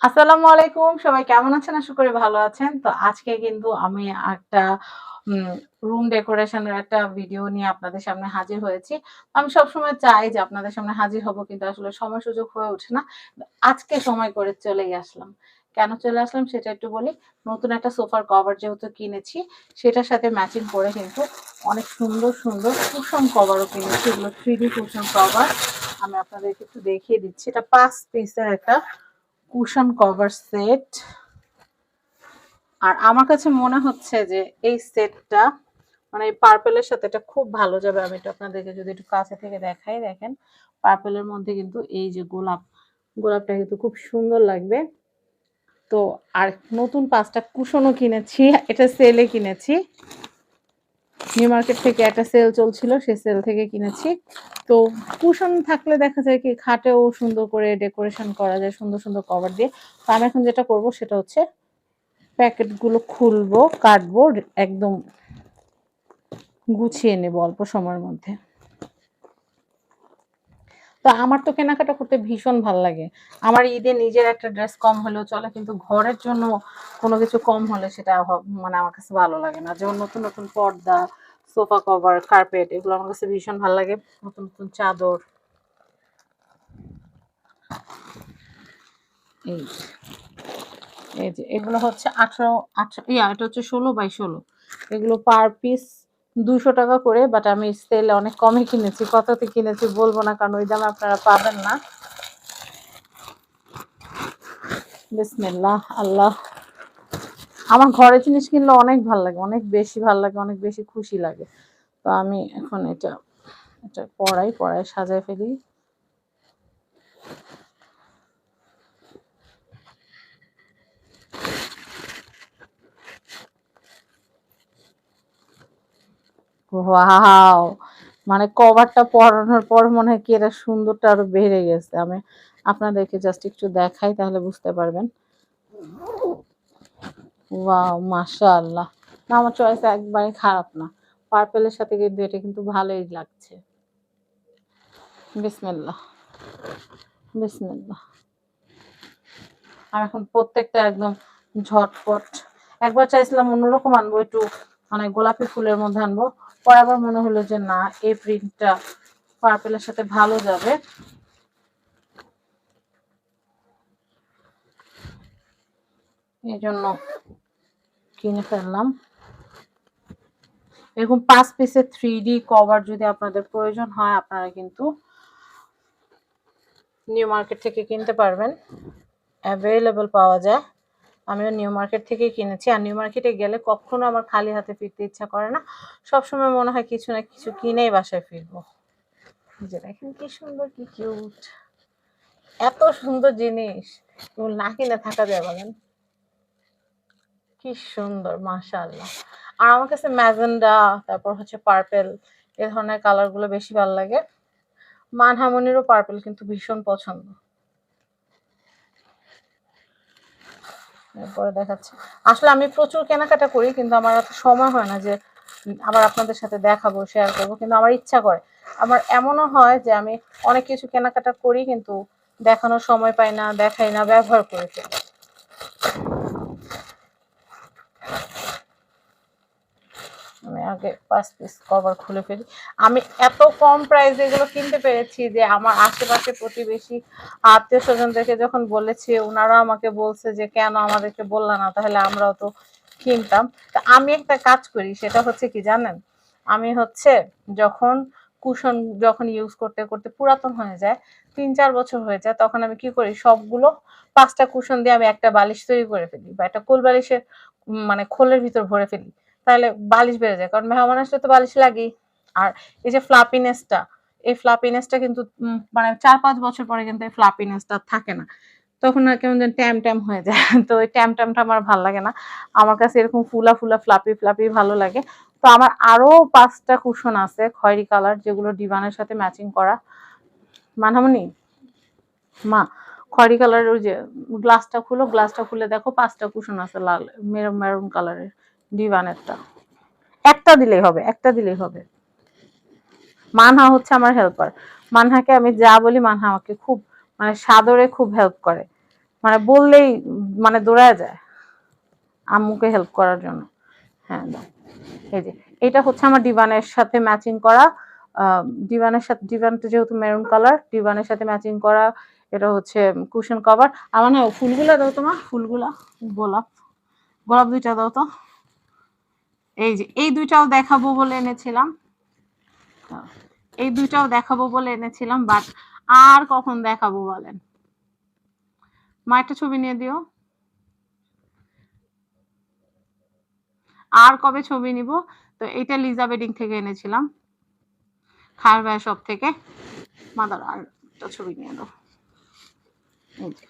আসসালামু আলাইকুম। সবাই কেমন আছেন? আশা করি ভালো আছেন। তো আজকে কিন্তু আমি একটা রুম ডেকোরেশনের একটা ভিডিও নিয়ে আপনাদের সামনে হাজির হয়েছি। আমি সবসময় চাই যে আপনাদের সামনে হাজির হব, কিন্তু আসলে সময় সুযোগ হয়ে ওঠে না। আজকে সময় করে চলেই আসলাম। কেন চলে আসলাম সেটা একটু বলি। নতুন একটা সোফার কভার যেহেতু কিনেছি, সেটার সাথে ম্যাচিং করে কিন্তু অনেক সুন্দর সুন্দর কুশন কভারও কিনেছি। এগুলো থ্রি ডি কুশন কভার আমি আপনাদেরকে একটু দেখিয়ে দিচ্ছি। এটা পাঁচ পিসের একটা কুশন কভার সেট আর আমার কাছে মনে হচ্ছে যে এই সেটটা মানে এই পার্পেলের সাথে এটা খুব ভালো যাবে। আমি এটা আপনাদেরকে যদি একটু কাছে থেকে দেখাই, দেখেন পার্পেলের মধ্যে কিন্তু এই যে গোলাপ, গোলাপটা কিন্তু খুব সুন্দর লাগবে। তো আর নতুন পাঁচটা কুশনও কিনেছি, এটা সেলে কিনেছি। নিউ মার্কেট থেকে একটা সেল চলছিল, সে সেল থেকে কিনেছি। তো কুশন থাকলে দেখা যায় কি খাটেও সুন্দর করে ডেকোরেশন করা যায়, সুন্দর সুন্দর কভার দিয়ে। তো আমি এখন যেটা করব সেটা হচ্ছে প্যাকেটগুলো খুলবো, কাটবো, একদম গুছিয়ে নেব অল্প সময়ের মধ্যে। তো আমার তো কেনাকাটা করতে ভীষণ ভালো লাগে। আমার ঈদে নিজের একটা ড্রেস কম হলেও চলে, কিন্তু ঘরের জন্য কোনো কিছু কম হলে সেটা মানে আমার কাছে ভালো লাগে না। যেমন নতুন নতুন পর্দা সোফা কভার, কার্পেট, এগুলো আমার কাছে ভীষণ ভালো লাগে। নতুন নতুন চাদর। এই এই যে, এগুলো হচ্ছে আঠারো আঠারো, ইয়া, এটা হচ্ছে ষোলো বাই ষোলো। এগুলো পার পিস দুশো টাকা করে বাট আমি সেলে অনেক কমে কিনেছি। কততে কিনেছি বলব না, কারণ ওই দামে আপনারা পাবেন না। বিসমিল্লাহ, আল্লাহ। আমার ঘরে জিনিস কিনলে অনেক ভালো লাগে, অনেক বেশি ভালো লাগে, অনেক বেশি খুশি লাগে। তো আমি এখন এটা এটা পড়াই পড়াই সাজায় ফেলি। মানে কভারটা পরানোর পর মনে হয় কি এটা সুন্দরটা আরও বেড়ে গেছে। আমি আপনাদেরকে জাস্ট একটু দেখাই, তাহলে বুঝতে পারবেন। ওয়াও মাশাআল্লাহ। না, আমার চয়েস একবারে খারাপ না। পার্পেলের সাথে কিন্তু এটা কিন্তু ভালোই লাগছে। বিসমিল্লাহ। বিসমিল্লাহ। আর এখন প্রত্যেকটা একদম ঝটপট। একবার চাইছিলাম অন্যরকম আনব, একটু মানে গোলাপি ফুলের মধ্যে আনব। পরে আবার মনে হলো যে না, এই প্রিন্টটা পার্পেলের সাথে ভালো যাবে। এই জন্য কিনে ফেললাম। এরকম পাঁচ পিসের থ্রি ডি কভার যদি আপনাদের প্রয়োজন হয়, আপনারা কিন্তু নিউ মার্কেট থেকে কিনতে পারবেন। অ্যাভেলেবল পাওয়া যায়। আমিও নিউ মার্কেট থেকেই কিনেছি। আর নিউ মার্কেটে গেলে কখনো আমার খালি হাতে ফিরতে ইচ্ছা করে না। সবসময় মনে হয় কিছু না কিছু কিনেই বাসায় ফিরবো। যে দেখেন কি সুন্দর, কি কিউট এত সুন্দর জিনিস। না কিনে থাকা যায় বলেন। কি সুন্দর, মাশাআল্লাহ। আর আমার কাছে ম্যাজেন্ডা, তারপর হচ্ছে পার্পেল, এ ধরনের কালারগুলো বেশি ভালো লাগে। মানহামনিরও পার্পেল কিন্তু ভীষণ পছন্দ। এরপরে দেখাচ্ছি। আসলে আমি প্রচুর কেনাকাটা করি, কিন্তু আমার এত সময় হয় না যে আবার আপনাদের সাথে দেখাবো শেয়ার করব, কিন্তু আমার ইচ্ছা করে। আমার এমনও হয় যে আমি অনেক কিছু কেনাকাটা করি, কিন্তু দেখানোর সময় পাই না, দেখাই না, ব্যবহার করে। ফেলি আগে পাঁচ পিস কভার খুলে ফেলি। আমি এত কম প্রাইসে এগুলো কিনতে পেরেছি যে আমার আশেপাশে প্রতিবেশী আত্মীয় স্বজনদেরকে যখন বলেছি ওনারা আমাকে বলছে যে, কেন আমাদেরকে বললা না? তাহলে আমরাও তো কিনতাম। তা আমি একটা কাজ করি, সেটা হচ্ছে কি জানেন? আমি হচ্ছে যখন কুশন যখন ইউজ করতে করতে পুরাতন হয়ে যায়, তিন চার বছর হয়ে যায়, তখন আমি কি করি? সবগুলো পাঁচটা কুশন দিয়ে আমি একটা বালিশ তৈরি করে ফেলি বা একটা কোল বালিশের মানে খোলের ভিতর ভরে ফেলি। তাহলে বালিশ বেড়ে যায়, কারণ মেহমান আসলে তো বালিশ লাগেই। আর এই যে ফ্লাপিনেসটা এই ফ্লাপিনেসটা কিন্তু মানে চার পাঁচ বছর পরে কিন্তু এই ফ্লাপিনেসটা থাকে না। তখন আর কেমন যেন ট্যাম ট্যাম হয়ে যায়। তো ওই ট্যাম ট্যামটা আমার ভালো লাগে না। আমার কাছে এরকম ফুলা ফুলা ফ্লাপি ফ্লাপি ভালো লাগে। তো আমার আরও পাঁচটা কুশন আছে, খয়েরি কালার যেগুলো ডিভানের সাথে ম্যাচিং করা। মানহামনি, মা, খয়েরি কালারের ওই যে গ্লাসটা খুলো গ্লাসটা খুলে দেখো, পাঁচটা কুশন আছে লাল মেরুন মেরুন কালারের ডিভানেরটা একটা দিলেই হবে, একটা দিলেই হবে। মানহা হচ্ছে আমার হেল্পার মানহাকে আমি যা বলি, মানহা আমাকে খুব মানে সাদরে খুব হেল্প করে। মানে বললেই মানে দৌড়ায় যায় আম্মুকে হেল্প করার জন্য। হ্যাঁ এই যে, এটা হচ্ছে আমার ডিভানের সাথে ম্যাচিং করা ডিভানের সাথে ডিভানটা যেহেতু মেরুন কালার ডিভানের সাথে ম্যাচিং করা, এটা হচ্ছে কুশন কভার আমার না, ফুলগুলা দাও তোমার ফুলগুলা, গোলাপ। গোলাপ দুইটা দাও তো। এই যে, এই দুইটাও দেখাবো বলে এনেছিলাম। এই দুইটাও দেখাবো বলে এনেছিলাম বাট আর কখন দেখাবো বলেন? মা, একটা ছবি নিয়ে দিও। আর কবে ছবি নিব? তো এটা লিজা বেডিং থেকে এনেছিলাম। খার ভাই সব থেকে। মাদার আর একটা ছবি নিয়ে দাও এই যে।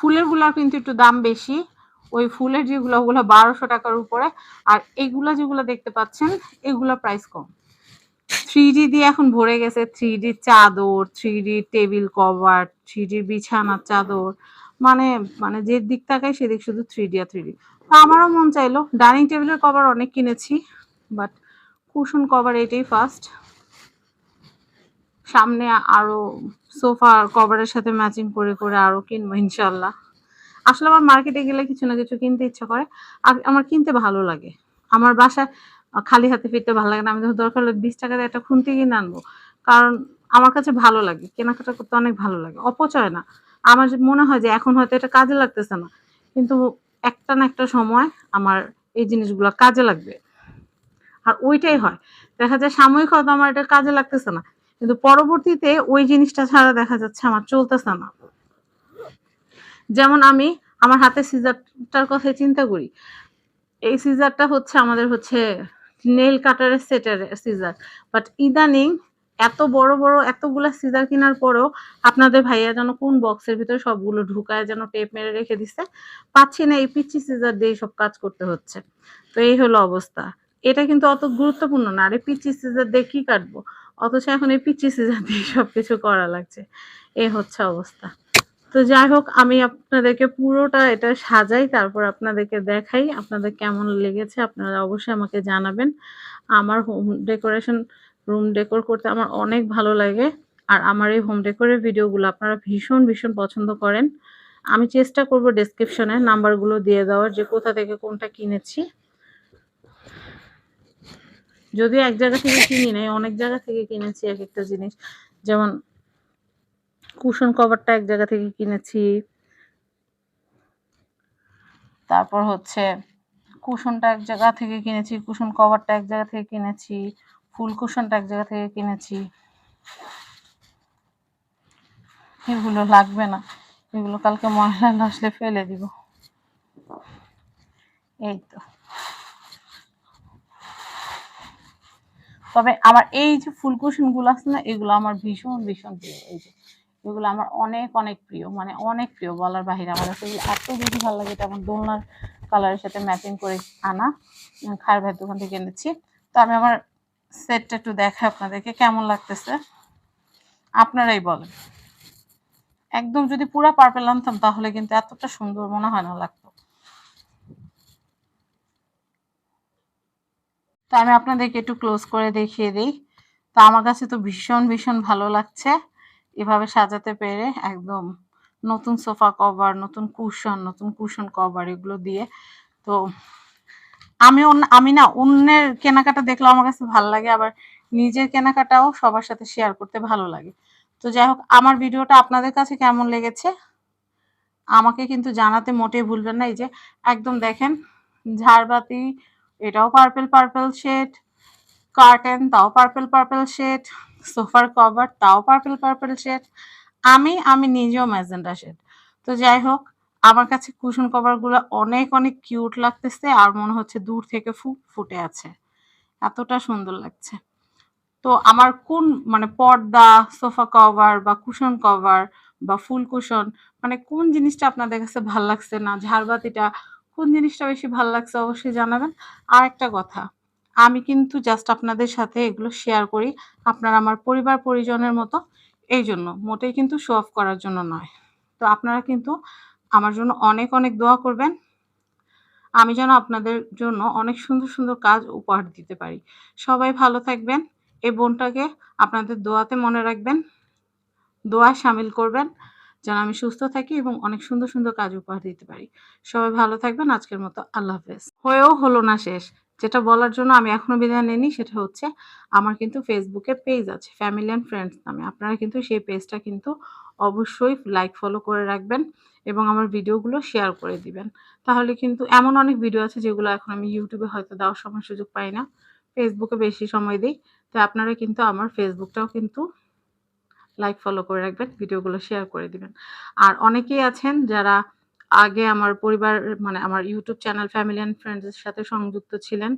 ফুলেরগুলার কিন্তু একটু দাম বেশি। ওই ফুলের যেগুলো, ওগুলো বারোশো টাকার উপরে। আর এগুলা যেগুলো দেখতে পাচ্ছেন, এগুলা প্রাইস কম। থ্রি দিয়ে এখন ভরে গেছে। থ্রি চাদর থ্রি টেবিল কভার থ্রি বিছানার চাদর। মানে মানে যে দিক তাকাই সেদিক শুধু থ্রি ডি আর থ্রি ডি আমারও মন চাইলো। ডাইনিং টেবিলের কভার অনেক কিনেছি বাট কুশন কভার এটাই ফার্স্ট সামনে আরও সোফা কভারের সাথে ম্যাচিং করে করে আরও কিনবো ইনশাল্লাহ আসলে আমার মার্কেটে গেলে কিছু না কিছু কিনতে ইচ্ছা করে। আর আমার কিনতে ভালো লাগে। আমার বাসায় খালি হাতে ফিরতে ভালো লাগে না। আমি যখন দরকার হলে বিশ টাকা দিয়ে একটা খুন্তি কিনে আনব। কারণ আমার কাছে ভালো লাগে। কেনাকাটা করতে অনেক ভালো লাগে। অপচয় না। আমার মনে হয় যে এখন হয়তো এটা কাজে লাগতেছে না। কিন্তু একটা না একটা সময় আমার এই জিনিসগুলো কাজে লাগবে। আর ওইটাই হয়। দেখা যায় সাময়িক হয়তো আমার এটা কাজে লাগতেছে না। কিন্তু পরবর্তীতে ওই জিনিসটা ছাড়া দেখা যাচ্ছে আমার চলতেছে না। যেমন আমি আমার হাতে সিজারটার কথা চিন্তা করি। এই সিজারটা হচ্ছে আমাদের হচ্ছে নেল কাটারের সেটের সিজার। বাট ইদানিং এত বড় বড় এতগুলা সিজার কেনার পরেও আপনাদের ভাইয়া যেন কোন বক্সের ভিতরে সবগুলো ঢুকায় যেন টেপ মেরে রেখে দিচ্ছে পাচ্ছি না এই পিচ্ছি সিজার দিয়ে সব কাজ করতে হচ্ছে। তো এই হলো অবস্থা। এটা কিন্তু অত গুরুত্বপূর্ণ না। আরে পিচ্ছি সিজার দিয়ে কি কাটবো? অথচ এখন এই পিচিসি সিজার দিয়ে সবকিছু করা লাগছে। এই হচ্ছে অবস্থা। তো যাই হোক, আমি আপনাদেরকে পুরোটা এটা সাজাই, তারপর আপনাদেরকে দেখাই, আপনাদের কেমন লেগেছে আপনারা অবশ্যই আমাকে জানাবেন। আমার হোম ডেকোরেশন রুম ডেকোর করতে আমার অনেক ভালো লাগে, আর আমার এই হোম ডেকোরের ভিডিওগুলো আপনারা ভীষণ ভীষণ পছন্দ করেন। আমি চেষ্টা করব ডেসক্রিপশনে নাম্বারগুলো দিয়ে দেওয়ার, যে কোথা থেকে কোনটা কিনেছি। যদিও এক জায়গা থেকে কিনি নাই, অনেক জায়গা থেকে কিনেছি এক একটা জিনিস। যেমন কুশন কভারটা এক জায়গা থেকে কিনেছি। তারপর হচ্ছে কুশনটা এক জায়গা থেকে কিনেছি, কুশন কভারটা এক জায়গা থেকে কিনেছি, ফুল কুশনটা এক জায়গা থেকে কিনেছি। এগুলো লাগবে না, এগুলো কালকে ময়লা আসলে ফেলে দিব। এই তো। তবে আমার এই যে ফুল কুশনগুলো আছে না, এগুলো আমার ভীষণ ভীষণ প্রিয়। এই যে এগুলো আমার অনেক অনেক প্রিয় মানে অনেক প্রিয় বলার বাহিরে আমার কাছে। এত বেশি ভালো লাগে, এটা আমার দোলনার কালারের সাথে ম্যাচিং করে আনা। খায়ের ভাইয়ের দোকান থেকে এনেছি। তো আমি আমার সেটটা একটু দেখাই আপনাদেরকে, কেমন লাগতেছে? আপনারাই বলেন। একদম যদি পুরা পার্পেল আনতাম, তাহলে কিন্তু এতটা সুন্দর মনে হয় না লাগতো। তো আমি আপনাদেরকে একটু ক্লোজ করে দেখিয়ে দিই। তো আমার কাছে তো ভীষণ ভীষণ ভালো লাগছে এভাবে সাজাতে পেরে একদম নতুন সোফা কভার, নতুন কুশন নতুন কুশন কভার এগুলো দিয়ে। তো আমি আমি না অন্যের কেনাকাটা দেখলে আমার কাছে ভালো লাগে, আবার নিজের কেনাকাটাও সবার সাথে শেয়ার করতে ভালো লাগে। তো যাই হোক, আমার ভিডিওটা আপনাদের কাছে কেমন লেগেছে? আমাকে কিন্তু জানাতে মোটেই ভুলবেন না, এই যে একদম দেখেন, ঝাড়বাতি এটাও পার্পেল পার্পেল শেড কার্টেন তাও পার্পেল পার্পেল শেড সোফার কভার তাও পার্পেল পার্পেল শেড আমি আমি নিজেও ম্যাজেন্ডা শেড তো যাই হোক, আমার কাছে কুশন কভারগুলো অনেক অনেক কিউট লাগতেছে আর মনে হচ্ছে দূর থেকে ফুট ফুটে আছে। এতটা সুন্দর লাগছে। তো আমার কোন মানে পর্দা সোফা কভার বা কুশন কভার বা ফুল কুশন মানে কোন জিনিসটা আপনাদের কাছে ভালো লাগছে না? ঝাড়বাতিটা কোন জিনিসটা বেশি ভালো লাগছে অবশ্যই জানাবেন। আর একটা কথা, আমি কিন্তু জাস্ট আপনাদের সাথে এগুলো শেয়ার করি আপনারা আমার পরিবার পরিজনের মতো, এই জন্য মোটেই কিন্তু শো অফ করার জন্য নয়। তো আপনারা কিন্তু আমার জন্য অনেক অনেক দোয়া করবেন। আমি যেন আপনাদের জন্য অনেক সুন্দর সুন্দর কাজ উপহার দিতে পারি। সবাই ভালো থাকবেন, এই বোনটাকে আপনাদের দোয়াতে মনে রাখবেন, দোয়া সামিল করবেন। যেন আমি সুস্থ থাকি এবং অনেক সুন্দর সুন্দর কাজ উপহার দিতে পারি। সবাই ভালো থাকবেন, আজকের মতো আল্লাহ হাফেজ। হয়েও হলো না শেষ। যেটা বলার জন্য আমি এখনও বিদায় নিইনি, সেটা হচ্ছে আমার কিন্তু ফেসবুকে পেজ আছে ফ্যামিলি অ্যান্ড ফ্রেন্ডস নামে। আপনারা কিন্তু সেই পেজটা কিন্তু অবশ্যই লাইক ফলো করে রাখবেন এবং আমার ভিডিওগুলো শেয়ার করে দিবেন। তাহলে কিন্তু এমন অনেক ভিডিও আছে যেগুলো এখন আমি ইউটিউবে হয়তো দেওয়ার সময় সুযোগ পাই না। ফেসবুকে বেশি সময় দিই। তো আপনারা কিন্তু আমার ফেসবুকটাও কিন্তু লাইক ফলো করে রাখবেন, ভিডিওগুলো শেয়ার করে দিবেন। আর অনেকেই আছেন যারা আগে আমার পরিবার মানে আমার ইউটিউব চ্যানেল ফ্যামিলি অ্যান্ড ফ্রেন্ডসের সাথে সংযুক্ত ছিলেন,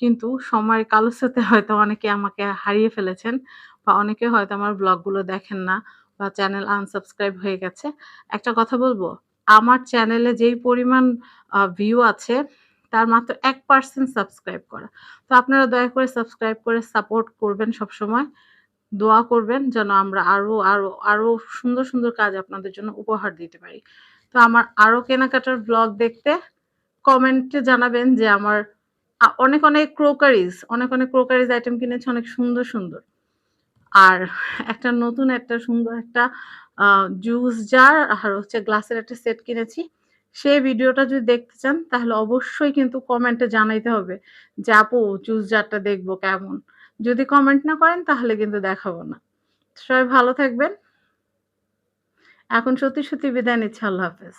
কিন্তু সময়ের কালস্রোতে হয়তো অনেকে আমাকে হারিয়ে ফেলেছেন বা অনেকে হয়তো আমার ব্লগগুলো দেখেন না বা চ্যানেল আনসাবস্ক্রাইব হয়ে গেছে। একটা কথা বলব, আমার চ্যানেলে যেই পরিমাণ ভিউ আছে, তার মাত্র এক পার্সেন্ট সাবস্ক্রাইব করা। তো আপনারা দয়া করে সাবস্ক্রাইব করে সাপোর্ট করবেন সবসময়। দোয়া করবেন যেন আমরা আরও আরও আরও সুন্দর সুন্দর কাজ আপনাদের জন্য উপহার দিতে পারি। তো আমার আরও কেনাকাটার ব্লগ দেখতে কমেন্টে জানাবেন যে আমার অনেক অনেক ক্রোকারিজ অনেক অনেক ক্রোকারিজ আইটেম কিনেছে, অনেক সুন্দর সুন্দর। আর একটা নতুন, একটা সুন্দর, একটা জুস জার আর হচ্ছে গ্লাসের একটা সেট কিনেছি। সেই ভিডিওটা যদি দেখতে চান, তাহলে অবশ্যই কিন্তু কমেন্টে জানাইতে হবে যে, আপু জুস জারটা দেখব কেমন? যদি কমেন্ট না করেন, তাহলে কিন্তু দেখাবো না। সবাই ভালো থাকবেন। এখন সত্যি সত্যি বিদায় নিচ্ছি। আল্লাহ হাফেজ।